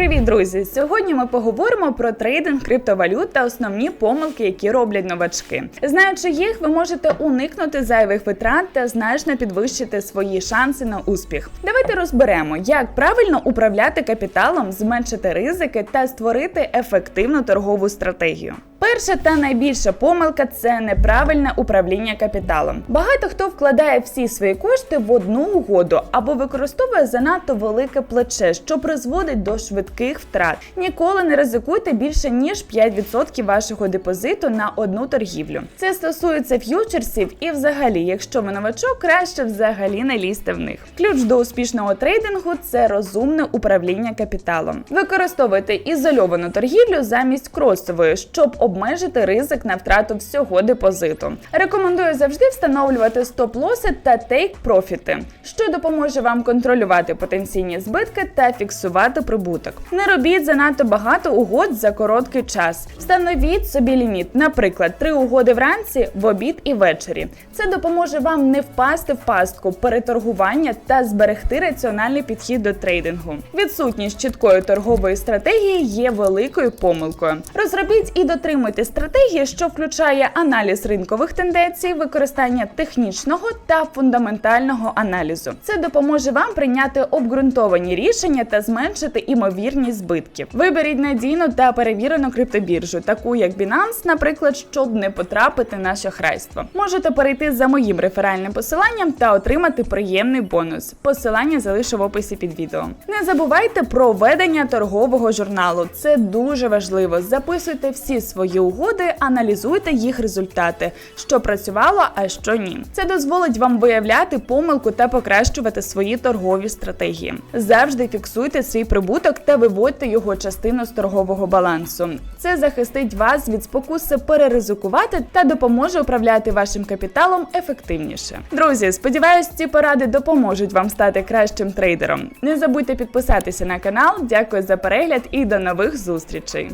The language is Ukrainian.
Привіт, друзі! Сьогодні ми поговоримо про трейдинг криптовалют та основні помилки, які роблять новачки. Знаючи їх, ви можете уникнути зайвих витрат та значно підвищити свої шанси на успіх. Давайте розберемо, як правильно управляти капіталом, зменшити ризики та створити ефективну торгову стратегію. Перша та найбільша помилка це неправильне управління капіталом. Багато хто вкладає всі свої кошти в одну угоду або використовує занадто велике плече, що призводить до швидких втрат. Ніколи не ризикуйте більше ніж 5% вашого депозиту на одну торгівлю. Це стосується ф'ючерсів і, взагалі, якщо ви новачок, краще взагалі не лізти в них. Ключ до успішного трейдингу це розумне управління капіталом. Використовуйте ізольовану торгівлю замість кросової, щоб обмежити ризик на втрату всього депозиту. Рекомендую завжди встановлювати стоп-лоси та тейк-профіти, що допоможе вам контролювати потенційні збитки та фіксувати прибуток. Не робіть занадто багато угод за короткий час. Встановіть собі ліміт, наприклад, три угоди вранці, в обід і ввечері. Це допоможе вам не впасти в пастку переторгування та зберегти раціональний підхід до трейдингу. Відсутність чіткої торгової стратегії є великою помилкою. Розробіть і дотримуйте стратегії, що включає аналіз ринкових тенденцій, використання технічного та фундаментального аналізу. Це допоможе вам прийняти обґрунтовані рішення та зменшити імовірність збитків. Виберіть надійну та перевірену криптобіржу, таку як Binance, наприклад, щоб не потрапити на шахрайство. Можете перейти за моїм реферальним посиланням та отримати приємний бонус. Посилання залишу в описі під відео. Не забувайте про ведення торгового журналу. Це дуже важливо. Записуйте всі свої угоди, аналізуйте їх результати, що працювало, а що ні. Це дозволить вам виявляти помилку та покращувати свої торгові стратегії. Завжди фіксуйте свій прибуток та виводьте його частину з торгового балансу. Це захистить вас від спокуси переризикувати та допоможе управляти вашим капіталом ефективніше. Друзі, сподіваюсь, ці поради допоможуть вам стати кращим трейдером. Не забудьте підписатися на канал. Дякую за перегляд і до нових зустрічей.